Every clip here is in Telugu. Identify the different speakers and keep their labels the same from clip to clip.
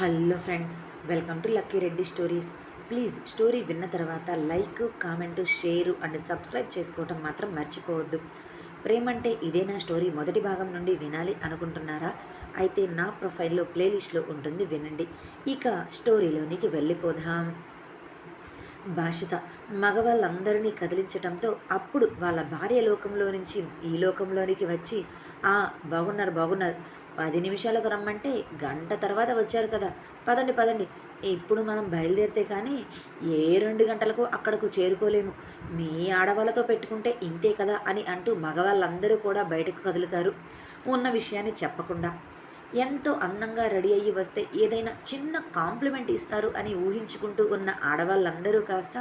Speaker 1: Hello friends welcome to Lucky Reddy stories. Please story విన్న తర్వాత like comment share and subscribe చేసుకోవటం మాత్రం మర్చిపోవద్దు. ప్రేమ అంటే ఇదే నా స్టోరీ మొదటి భాగం నుండి వినాలి అనుకుంటున్నారా? అయితే నా ప్రొఫైల్లో ప్లేలిస్ట్లో ఉంటుంది వినండి. ఇక స్టోరీలోనికి వెళ్ళిపోదాం. భాషిత మగవాళ్ళందరినీ కదిలించటంతో అప్పుడు వాళ్ళ భార్య లోకంలో నుంచి ఈ లోకంలోనికి వచ్చి ఆ బాగున్నారు బాగున్నారు. పది నిమిషాలకు రమ్మంటే గంట తర్వాత వచ్చారు కదా. పదండి పదండి. ఇప్పుడు మనం బయలుదేరితే కానీ ఏ రెండు గంటలకు అక్కడకు చేరుకోలేము. మీ ఆడవాళ్ళతో పెట్టుకుంటే ఇంతే కదా అని అంటూ మగవాళ్ళందరూ కూడా బయటకు కదులుతారు. ఉన్న విషయాన్ని చెప్పకుండా. ఎంతో అందంగా రెడీ అయ్యి వస్తే ఏదైనా చిన్న కాంప్లిమెంట్ ఇస్తారు అని ఊహించుకుంటూ ఉన్న ఆడవాళ్ళందరూ కాస్త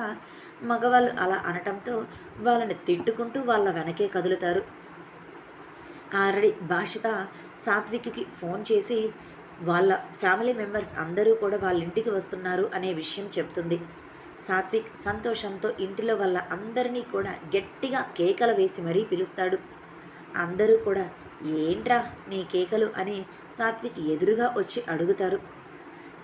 Speaker 1: మగవాళ్ళు అలా అనటంతో వాళ్ళని తిట్టుకుంటూ వాళ్ళ వెనకే కదులుతారు. ఆల్రెడీ భాషిత సాత్విక్కి ఫోన్ చేసి వాళ్ళ ఫ్యామిలీ మెంబర్స్ అందరూ కూడా వాళ్ళ ఇంటికి వస్తున్నారు అనే విషయం చెప్తుంది. సాత్విక్ సంతోషంతో ఇంటిలో వాళ్ళ అందరినీ కూడా గట్టిగా కేకలు వేసి మరీ పిలుస్తాడు. అందరూ కూడా ఏంట్రా నీ కేకలు? అని సాత్విక్ ఎదురుగా వచ్చి అడుగుతారు.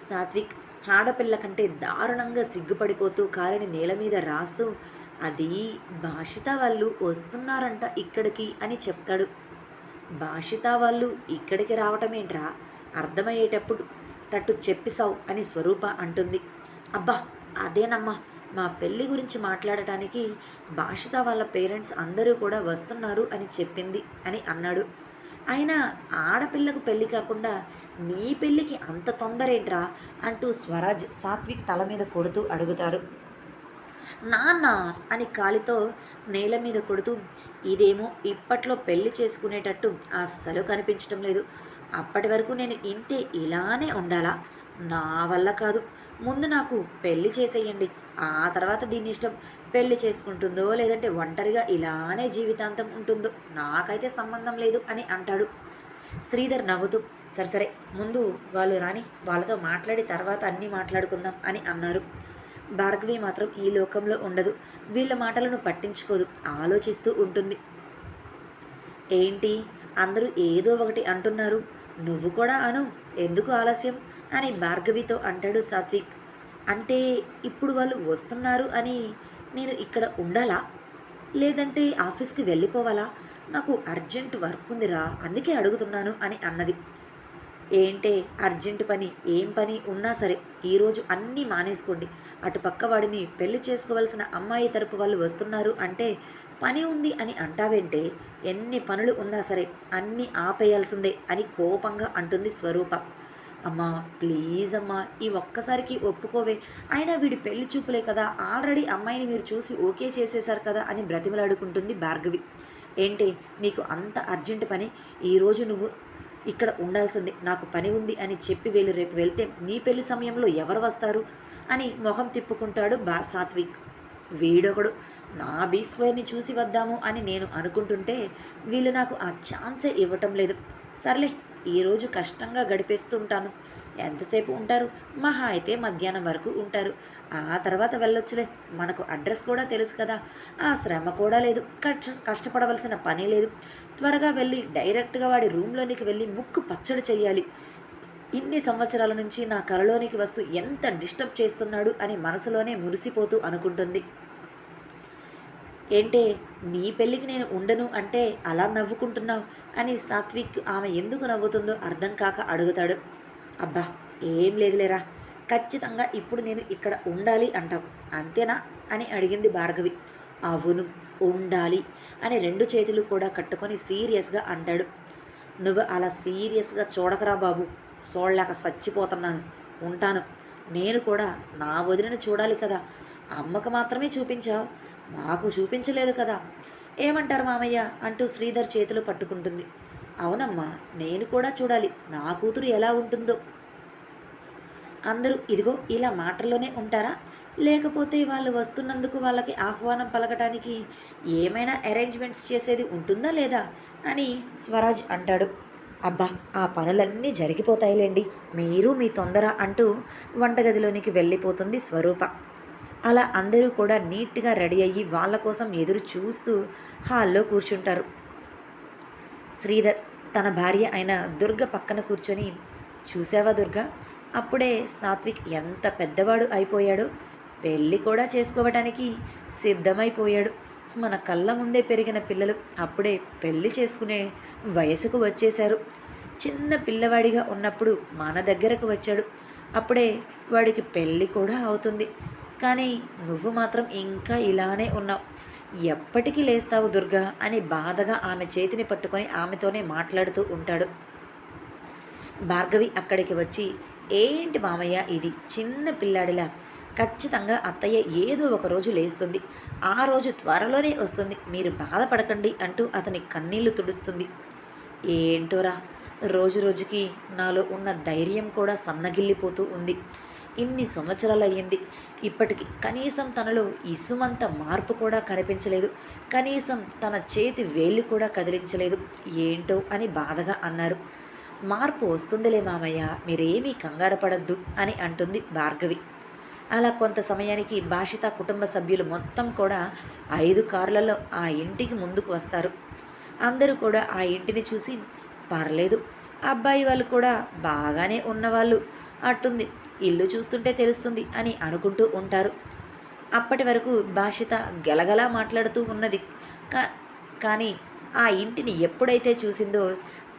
Speaker 1: సాత్విక్ ఆడపిల్ల కంటే దారుణంగా సిగ్గుపడిపోతూ కాలిని నేల మీద రాస్తూ అది భాషిత వాళ్ళు వస్తున్నారంట ఇక్కడికి అని చెప్తాడు. భాషిత వాళ్ళు ఇక్కడికి రావటమేంట్రా? అర్థమయ్యేటప్పుడు టట్టు చెప్పిసావు అని స్వరూప అంటుంది. అబ్బా అదేనమ్మా. మా పెళ్ళి గురించి మాట్లాడటానికి భాషిత వాళ్ళ పేరెంట్స్ అందరూ కూడా వస్తున్నారు అని చెప్పింది అని అన్నాడు. అయినా ఆడపిల్లకు పెళ్ళి కాకుండా నీ పెళ్ళికి అంత తొందరేంట్రా? అంటూ స్వరాజ్ సాత్విక్ తల మీద కొడుతూ అడుగుతారు. నాన్న అని కాలితో నేల మీద కొడుతూ ఇదేమో ఇప్పట్లో పెళ్ళి చేసుకునేటట్టు అస్సలు కనిపించటం లేదు. అప్పటి వరకు నేను ఇంతే ఇలానే ఉండాలా? నా వల్ల కాదు. ముందు నాకు పెళ్ళి చేసేయండి. ఆ తర్వాత దీని ఇష్టం. పెళ్ళి చేసుకుంటుందో లేదంటే ఒంటరిగా ఇలానే జీవితాంతం ఉంటుందో నాకైతే సంబంధం లేదు అని అంటాడు. శ్రీధర్ నవ్వుతూ సరే సరే. ముందు వాళ్ళు రాని వాళ్ళతో మాట్లాడి తర్వాత అన్నీ మాట్లాడుకుందాం అని అన్నారు. భార్గవి మాత్రం ఈ లోకంలో ఉండదు. వీళ్ళ మాటలను పట్టించుకోదు. ఆలోచిస్తూ ఉంటుంది. ఏంటి? అందరూ ఏదో ఒకటి అంటున్నారు. నువ్వు కూడా అను. ఎందుకు ఆలస్యం? అని భార్గవితో అంటాడు సాత్విక్. అంటే ఇప్పుడు వాళ్ళు వస్తున్నారు అని నేను ఇక్కడ ఉండాలా? లేదంటే ఆఫీస్కి వెళ్ళిపోవాలా? నాకు అర్జెంట్ వర్క్ ఉందిరా. అందుకే అడుగుతున్నాను అని అన్నది. ఏంటే అర్జెంట్ పని ఏం పని ఉన్నా సరే ఈరోజు అన్నీ మానేసుకోండి. అటు పక్క వాడిని పెళ్ళి చేసుకోవలసిన అమ్మాయి తరపు వాళ్ళు వస్తున్నారు అంటే పని ఉంది అని అంటావేంటే ఎన్ని పనులు ఉన్నా సరే అన్నీ ఆపేయాల్సిందే అని కోపంగా అంటుంది స్వరూప. అమ్మా ప్లీజ్ అమ్మా ఈ ఒక్కసారికి ఒప్పుకోవే. అయినా వీడి పెళ్ళి చూపులే కదా ఆల్రెడీ అమ్మాయిని మీరు చూసి ఓకే చేసేశారు కదా అని బ్రతిమలాడుకుంటుంది భార్గవి. ఏంటి నీకు అంత అర్జెంట్ పని? ఈరోజు నువ్వు ఇక్కడ ఉండాల్సింది. నాకు పని ఉంది అని చెప్పి వెళ్ళి రేపు వెళ్తే నీ పెళ్ళి సమయంలో ఎవరు వస్తారు? అని మొహం తిప్పుకుంటాడు బా సాత్విక్. వీడొకడు నా బీ చూసి వద్దాము అని నేను అనుకుంటుంటే వీళ్ళు నాకు ఆ ఛాన్సే ఇవ్వటం లేదు. సర్లే ఈరోజు కష్టంగా గడిపేస్తుంటాను ఎంతసేపు ఉంటారు? మహా అయితే మధ్యాహ్నం వరకు ఉంటారు. ఆ తర్వాత వెళ్ళొచ్చులే. మనకు అడ్రస్ కూడా తెలుసు కదా. ఆ శ్రమ కూడా లేదు. కష్ట కష్టపడవలసిన పని లేదు. త్వరగా వెళ్ళి డైరెక్ట్గా వాడి రూమ్లోనికి వెళ్ళి ముక్కు పచ్చడి చేయాలి ఇన్ని సంవత్సరాల నుంచి నా కలలోనికి వస్తూ ఎంత డిస్టర్బ్ చేస్తున్నాడు అని మనసులోనే మురిసిపోతూ అనుకుంటుంది. ఏంటే నీ పెళ్ళికి నేను ఉండను అంటే అలా నవ్వుకుంటున్నావు అని సాత్విక్ ఆమె ఎందుకు నవ్వుతుందో అర్థం కాక అడుగుతాడు. అబ్బా ఏం లేదులేరా. ఖచ్చితంగా ఇప్పుడు నేను ఇక్కడ ఉండాలి అంటాం అంతేనా? అని అడిగింది భార్గవి. అవును ఉండాలి అని రెండు చేతులు కూడా కట్టుకొని సీరియస్గా అంటాడు. నువ్వు అలా సీరియస్గా చూడకరా బాబు. చూడలేక చచ్చిపోతున్నాను. ఉంటాను. నేను కూడా నా వదిలిని చూడాలి కదా. అమ్మకు మాత్రమే చూపించావు. మాకు చూపించలేదు కదా. ఏమంటారు మామయ్య? అంటూ శ్రీధర్ చేతులు పట్టుకుంటుంది. అవునమ్మా నేను కూడా చూడాలి. నా కూతురు ఎలా ఉంటుందో. అందరూ ఇదిగో ఇలా మాటల్లోనే ఉంటారా? లేకపోతే వాళ్ళు వస్తున్నందుకు వాళ్ళకి ఆహ్వానం పలకటానికి ఏమైనా అరేంజ్మెంట్స్ చేసేది ఉంటుందా లేదా అని స్వరాజ్ అంటాడు. అబ్బా ఆ పనులన్నీ జరిగిపోతాయిలేండి. మీరు మీ తొందర అంటూ వంటగదిలోనికి వెళ్ళిపోతుంది స్వరూప. అలా అందరూ కూడా నీట్గా రెడీ అయ్యి వాళ్ళ కోసం ఎదురు చూస్తూ హాల్లో కూర్చుంటారు. శ్రీధర్ తన భార్య అయిన దుర్గ పక్కన కూర్చొని చూసావా దుర్గ? అప్పుడే సాత్విక్ ఎంత పెద్దవాడు అయిపోయాడో. పెళ్ళి కూడా చేసుకోవటానికి సిద్ధమైపోయాడు. మన కళ్ళ ముందే పెరిగిన పిల్లలు అప్పుడే పెళ్ళి చేసుకునే వయసుకు వచ్చేశారు. చిన్న పిల్లవాడిగా ఉన్నప్పుడు మన దగ్గరకు వచ్చాడు. అప్పుడే వాడికి పెళ్ళి కూడా అవుతుంది. కానీ నువ్వు మాత్రం ఇంకా ఇలానే ఉన్నావు. ఎప్పటికీ లేస్తావు దుర్గా అని బాధగా ఆమె చేతిని పట్టుకొని ఆమెతోనే మాట్లాడుతూ ఉంటాడు. భార్గవి అక్కడికి వచ్చి ఏంటి మామయ్య ఇది? చిన్న పిల్లాడిలా. ఖచ్చితంగా అత్తయ్య ఏదో ఒక రోజు లేస్తుంది. ఆ రోజు త్వరలోనే వస్తుంది. మీరు బాధపడకండి అంటూ అతని కన్నీళ్ళు తుడుస్తుంది. ఏంటోరా? రోజు రోజుకి నాలో ఉన్న ధైర్యం కూడా సన్నగిల్లిపోతూ ఉంది. ఇన్ని సంవత్సరాలు అయ్యింది ఇప్పటికి కనీసం తనలో ఇసుమంత మార్పు కూడా కనిపించలేదు. కనీసం తన చేతి వేళ్ళు కూడా కదిలించలేదు. ఏంటో అని బాధగా అన్నారు. మార్పు వస్తుందిలే మామయ్య మీరేమీ కంగారు పడద్దు అని అంటుంది భార్గవి. అలా కొంత సమయానికి భాషిత కుటుంబ సభ్యులు మొత్తం కూడా ఐదు కార్లలో ఆ ఇంటికి ముందుకు వస్తారు. అందరూ కూడా ఆ ఇంటిని చూసి పర్లేదు అబ్బాయి వాళ్ళు కూడా బాగానే ఉన్నవాళ్ళు. అట్టుంది. ఇల్లు చూస్తుంటే తెలుస్తుంది అని అనుకుంటూ ఉంటారు. అప్పటి వరకు భాషిత గలగలా మాట్లాడుతూ ఉన్నది. కా కానీ ఆ ఇంటిని ఎప్పుడైతే చూసిందో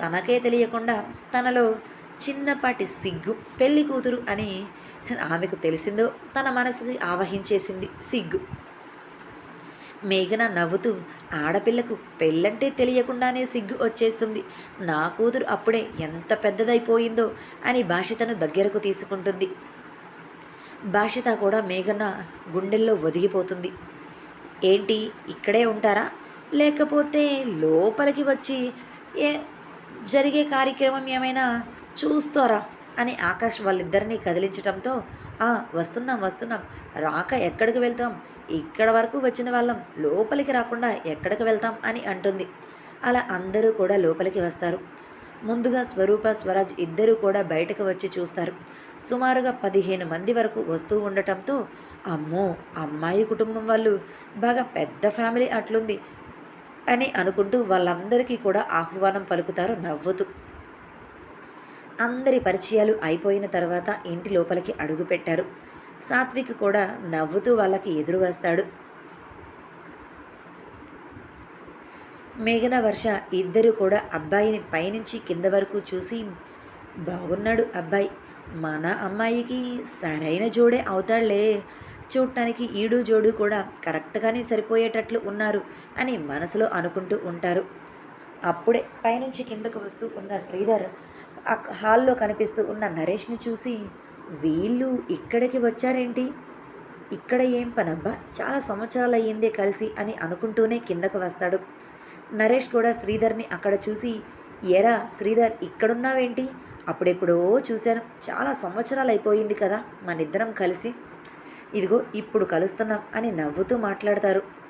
Speaker 1: తనకే తెలియకుండా తనలో చిన్నపాటి సిగ్గు పెళ్ళి కూతురు అని ఆమెకు తెలిసిందో తన మనసుకి ఆవహించేసింది సిగ్గు. మేఘన నవ్వుతూ ఆడపిల్లకు పెళ్ళంటే తెలియకుండానే సిగ్గు వచ్చేస్తుంది. నా కూతురు అప్పుడే ఎంత పెద్దదైపోయిందో అని భాషితను దగ్గరకు తీసుకుంటుంది. భాషిత కూడా మేఘన గుండెల్లో ఒదిగిపోతుంది. ఏంటి ఇక్కడే ఉంటారా? లేకపోతే లోపలికి వచ్చి ఏ జరిగే కార్యక్రమం ఏమైనా చూస్తారా? అని ఆకాష్ వాళ్ళిద్దరినీ కదిలించడంతో వస్తున్నాం వస్తున్నాం. రాక ఎక్కడికి వెళ్తాం? ఇక్కడ వరకు వచ్చిన వాళ్ళం. లోపలికి రాకుండా ఎక్కడికి వెళ్తాం అని అంటుంది. అలా అందరూ కూడా లోపలికి వస్తారు. ముందుగా స్వరూప స్వరాజ్ ఇద్దరూ కూడా బయటకు వచ్చి చూస్తారు. సుమారుగా పదిహేను మంది వరకు వస్తూ ఉండటంతో అమ్మో అమ్మాయి కుటుంబం వాళ్ళు బాగా పెద్ద ఫ్యామిలీ అట్లుంది అని అనుకుంటూ వాళ్ళందరికీ కూడా ఆహ్వానం పలుకుతారు నవ్వుతూ. అందరి పరిచయాలు అయిపోయిన తర్వాత ఇంటి లోపలికి అడుగుపెట్టారు సాత్విక్ కూడా నవ్వుతూ వాళ్ళకి ఎదురు వస్తాడు. మేఘన వర్ష ఇద్దరు కూడా అబ్బాయిని పైనుంచి కింద వరకు చూసి బాగున్నాడు అబ్బాయి. మన అమ్మాయికి సరైన జోడే అవుతాడులే చూడటానికి ఈడు జోడు కూడా కరెక్ట్గానే సరిపోయేటట్లు ఉన్నారు అని మనసులో అనుకుంటూ ఉంటారు. అప్పుడే పైనుంచి కిందకు వస్తూ ఉన్న శ్రీధర్ హాల్లో కనిపిస్తూ ఉన్న నరేష్ని చూసి వీళ్ళు ఇక్కడికి వచ్చారేంటి? ఇక్కడ ఏం పనబ్బా? చాలా సంవత్సరాలు అయ్యిందే కలిసి అని అనుకుంటూనే కిందకు వస్తాడు. నరేష్ కూడా శ్రీధర్ని అక్కడ చూసి ఎరా శ్రీధర్ ఇక్కడున్నావేంటి? అప్పుడెప్పుడో చూశాను. చాలా సంవత్సరాలు అయిపోయింది కదా మనిద్దరం కలిసి. ఇదిగో ఇప్పుడు కలుస్తున్నాం అని నవ్వుతూ మాట్లాడతారు.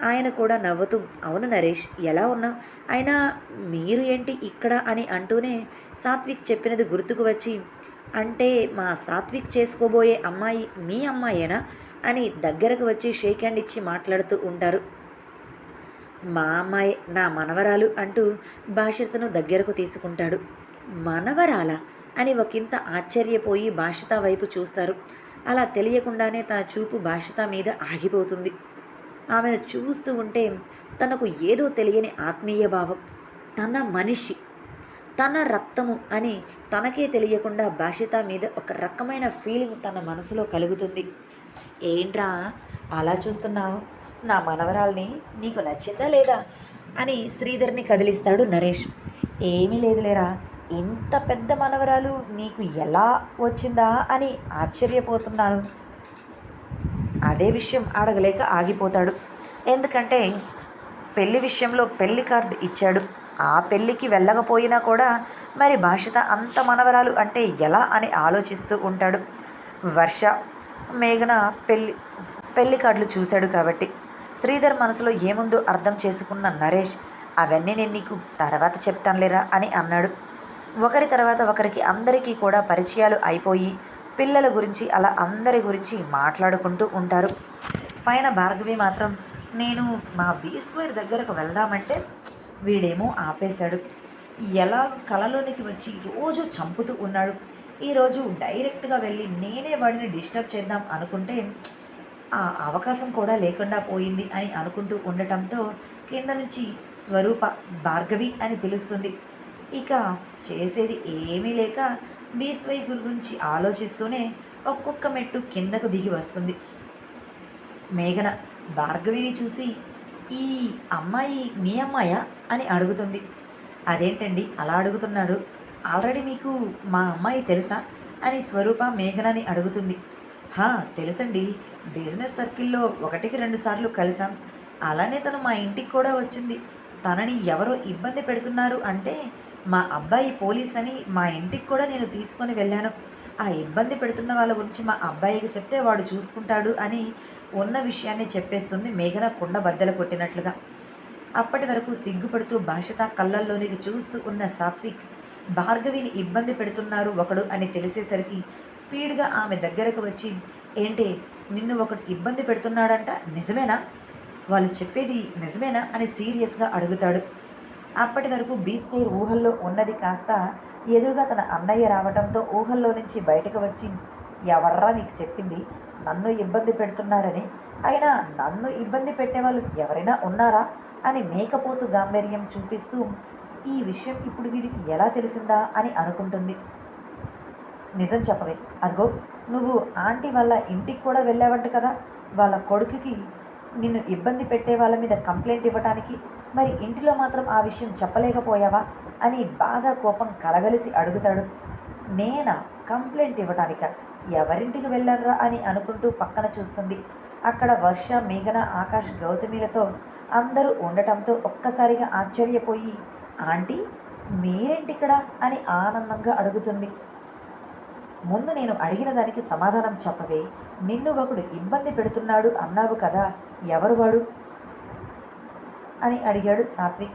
Speaker 1: ఆయన కూడా నవ్వుతూ అవును నరేష్ ఎలా ఉన్నావు అయినా మీరు ఏంటి ఇక్కడ? అని అంటూనే సాత్విక్ చెప్పినది గుర్తుకు వచ్చి అంటే మా సాత్విక్ చేసుకోబోయే అమ్మాయి మీ అమ్మాయేనా? అని దగ్గరకు వచ్చి షేక్ హ్యాండ్ ఇచ్చి మాట్లాడుతూ ఉంటారు. మా అమ్మాయి నా మనవరాలు అంటూ భాషితను దగ్గరకు తీసుకుంటాడు. మనవరాలా? అని ఒకంత ఆశ్చర్యపోయి భాషిత వైపు చూస్తారు. అలా తెలియకుండానే తన చూపు భాషిత మీద ఆగిపోతుంది. ఆమెను చూస్తూ ఉంటే తనకు ఏదో తెలియని ఆత్మీయ భావం. తన మనిషి. తన రక్తము అని తనకే తెలియకుండా భాషిత మీద ఒక రకమైన ఫీలింగ్ తన మనసులో కలుగుతుంది. ఏంట్రా అలా చూస్తున్నావు? నా మనవరాల్ని నీకు నచ్చిందా లేదా? అని శ్రీధర్ని కదిలిస్తాడు నరేష్. ఏమీ లేదులేరా ఇంత పెద్ద మనవరాలు నీకు ఎలా వచ్చిందా అని ఆశ్చర్యపోతున్నాను. అదే విషయం అడగలేక ఆగిపోతాడు. ఎందుకంటే పెళ్ళి విషయంలో పెళ్ళి కార్డు ఇచ్చాడు. ఆ పెళ్ళికి వెళ్ళకపోయినా కూడా మరి భాషిత అంత మనవరాలు అంటే ఎలా అని ఆలోచిస్తూ ఉంటాడు. వర్ష మేఘన పెళ్ళి పెళ్ళి కార్డులు చూశాడు కాబట్టి. శ్రీధర్ మనసులో ఏముందో అర్థం చేసుకున్న నరేష్ అవన్నీ నేను నీకు తర్వాత చెప్తానులేరా అని అన్నాడు. ఒకరి తర్వాత ఒకరికి అందరికీ కూడా పరిచయాలు అయిపోయి పిల్లల గురించి అలా అందరి గురించి మాట్లాడుకుంటూ ఉంటారు. పైన భార్గవి మాత్రం నేను మా బీ స్క్వేర్ దగ్గరకు వెళ్దామంటే వీడేమో ఆపేశాడు. ఎలా కలలోనికి వచ్చి రోజు చంపుతూ ఉన్నాడు. ఈరోజు డైరెక్ట్గా వెళ్ళి నేనే వాడిని డిస్టర్బ్ చేద్దాం అనుకుంటే ఆ అవకాశం కూడా లేకుండా పోయింది అని అనుకుంటూ ఉండటంతో కింద నుంచి స్వరూప భార్గవి అని పిలుస్తుంది. ఇక చేసేది ఏమీ లేక బీస్వై గురించి ఆలోచిస్తూనే ఒక్కొక్క మెట్టు కిందకు దిగి వస్తుంది. మేఘన భార్గవిని చూసి ఈ అమ్మాయి మీ అమ్మాయా? అని అడుగుతుంది. అదేంటండి? అలా అడుగుతున్నాడు. ఆల్రెడీ మీకు మా అమ్మాయి తెలుసా? అని స్వరూప మేఘనని అడుగుతుంది. హా తెలుసండి. బిజినెస్ సర్కిల్లో ఒకటికి రెండు సార్లు కలిసాం అలానే తను మా ఇంటికి కూడా వచ్చింది. తనని ఎవరో ఇబ్బంది పెడుతున్నారు అంటే మా అబ్బాయి పోలీస్ అని మా ఇంటికి కూడా నేను తీసుకొని వెళ్ళాను. ఆ ఇబ్బంది పెడుతున్న వాళ్ళ గురించి మా అబ్బాయికి చెప్తే వాడు చూసుకుంటాడు అని ఉన్న విషయాన్ని చెప్పేస్తుంది మేఘన కుండ బద్దలు కొట్టినట్లుగా. అప్పటి వరకు సిగ్గుపడుతూ భాషత కళ్ళల్లోనికి చూస్తూ ఉన్న సాత్విక్ భార్గవిని ఇబ్బంది పెడుతున్నారు ఒకడు అని తెలిసేసరికి స్పీడ్గా ఆమె దగ్గరకు వచ్చి ఏంటి నిన్ను ఒకడు ఇబ్బంది పెడుతున్నాడంట? నిజమేనా? వాళ్ళు చెప్పేది నిజమేనా అని సీరియస్గా అడుగుతాడు. అప్పటి వరకు బీస్పేర్ ఊహల్లో ఉన్నది కాస్త ఎదురుగా తన అన్నయ్య రావడంతో ఊహల్లో నుంచి బయటకు వచ్చి ఎవర్రా నీకు చెప్పింది? నన్ను ఇబ్బంది పెడుతున్నారని. అయినా నన్ను ఇబ్బంది పెట్టేవాళ్ళు ఎవరైనా ఉన్నారా? అని మేకపోతు గాంభీర్యం చూపిస్తూ ఈ విషయం ఇప్పుడు వీడికి ఎలా తెలిసిందా? అని అనుకుంటుంది. నిజం చెప్పవే. అదిగో నువ్వు ఆంటీ వాళ్ళ ఇంటికి కూడా వెళ్ళావంట కదా. వాళ్ళ కొడుకుకి నిన్ను ఇబ్బంది పెట్టే వాళ్ళ మీద కంప్లైంట్ ఇవ్వటానికి మరి ఇంటిలో మాత్రం ఆ విషయం చెప్పలేకపోయావా అని బాధ కోపం కలగలిసి అడుగుతాడు. నేనా? కంప్లైంట్ ఇవ్వటానిక? ఎవరింటికి వెళ్ళానరా అని అనుకుంటూ పక్కన చూస్తుంది. అక్కడ వర్ష మేఘన ఆకాష్ గౌతమిలతో అందరూ ఉండటంతో ఒక్కసారిగా ఆశ్చర్యపోయి ఆంటీ మీరేంటిక్కడ? అని ఆనందంగా అడుగుతుంది. ముందు నేను అడిగిన దానికి సమాధానం చెప్పవే. నిన్ను ఒకడు ఇబ్బంది పెడుతున్నాడు అన్నావు కదా ఎవరు వాడు? అని అడిగాడు సాత్విక్.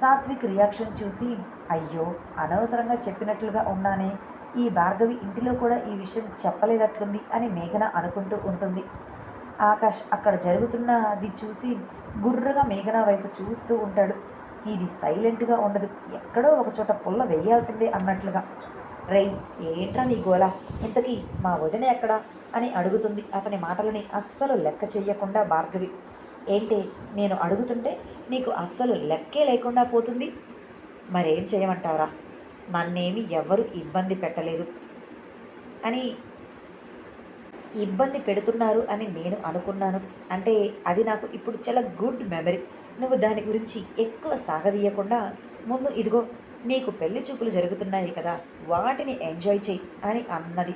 Speaker 1: సాత్విక్ రియాక్షన్ చూసి అయ్యో అనవసరంగా చెప్పినట్లుగా ఉన్నానే. ఈ భార్గవి ఇంటిలో కూడా ఈ విషయం చెప్పలేదట్లుంది అని మేఘన అనుకుంటూ ఉంటుంది. ఆకాష్ అక్కడ జరుగుతున్నది చూసి గుర్రగా మేఘన వైపు చూస్తూ ఉంటాడు. ఇది సైలెంట్గా ఉండదు. ఎక్కడో ఒక చోట పుల్ల వేయాల్సిందే అన్నట్లుగా. రై ఏంట్రా నీ గోల? ఇంతకీ మా వదిన ఎక్కడా? అని అడుగుతుంది అతని మాటలని అస్సలు లెక్క చెయ్యకుండా భార్గవి. ఏంటి నేను అడుగుతుంటే నీకు అస్సలు లెక్కే లేకుండా పోతుంది? మరేం చేయమంటావరా? నన్నేమి ఎవరు ఇబ్బంది పెట్టలేదు. అని ఇబ్బంది పెడుతున్నారు అని నేను అనుకున్నాను. అంటే అది నాకు ఇప్పుడు చాలా గుడ్ మెమరీ. నువ్వు దాని గురించి ఎక్కువ సాగదీయకుండా ముందు ఇదిగో నీకు పెళ్ళి చూపులు జరుగుతున్నాయి కదా వాటిని ఎంజాయ్ చెయ్యి అని అన్నది.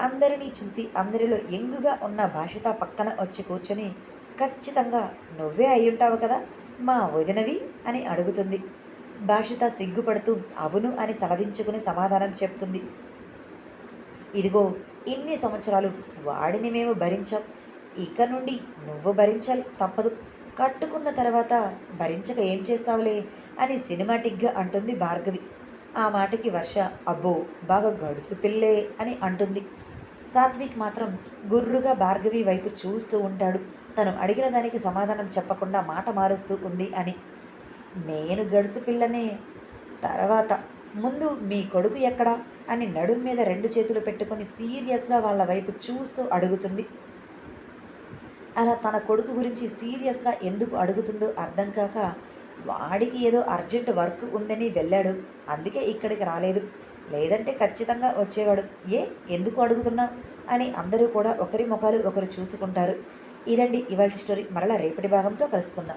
Speaker 1: అందరినీ చూసి అందరిలో ఎంగుగా ఉన్న భాషిత పక్కన వచ్చి కూర్చొని ఖచ్చితంగా నువ్వే అయ్యుంటావు కదా మా వదినవి అని అడుగుతుంది. భాషిత సిగ్గుపడుతూ అవును అని తలదించుకుని సమాధానం చెప్తుంది. ఇదిగో ఇన్ని సంవత్సరాలు వాడిని మేము భరించాం. ఇక నుండి నువ్వు భరించాలి తప్పదు. కట్టుకున్న తర్వాత భరించక ఏం చేస్తావులే? అని సినిమాటిక్గా అంటుంది భార్గవి. ఆ మాటకి వర్ష అబ్బో బాగా గడుసు పిల్లే అని అంటుంది. సాత్విక్ మాత్రం గుర్రుగా భార్గవి వైపు చూస్తూ ఉంటాడు. తను అడిగిన దానికి సమాధానం చెప్పకుండా మాట మారుస్తూ ఉంది అని. నేను గడుసు పిల్లనే. తర్వాత ముందు మీ కొడుకు ఎక్కడా? అని నడుం మీద రెండు చేతులు పెట్టుకొని సీరియస్గా వాళ్ళ వైపు చూస్తూ అడుగుతుంది. అలా తన కొడుకు గురించి సీరియస్గా ఎందుకు అడుగుతుందో అర్థం కాక వాడికి ఏదో అర్జెంట్ వర్క్ ఉందని వెళ్ళాడు. అందుకే ఇక్కడికి రాలేదు. లేదంటే ఖచ్చితంగా వచ్చేవాడు. ఏ ఎందుకు అడుగుతున్నావు అని అందరూ కూడా ఒకరి ముఖాలు ఒకరు చూసుకుంటారు. ఇదండి ఇవాళ స్టోరీ. మరలా రేపటి భాగంతో కలుసుకుందాం.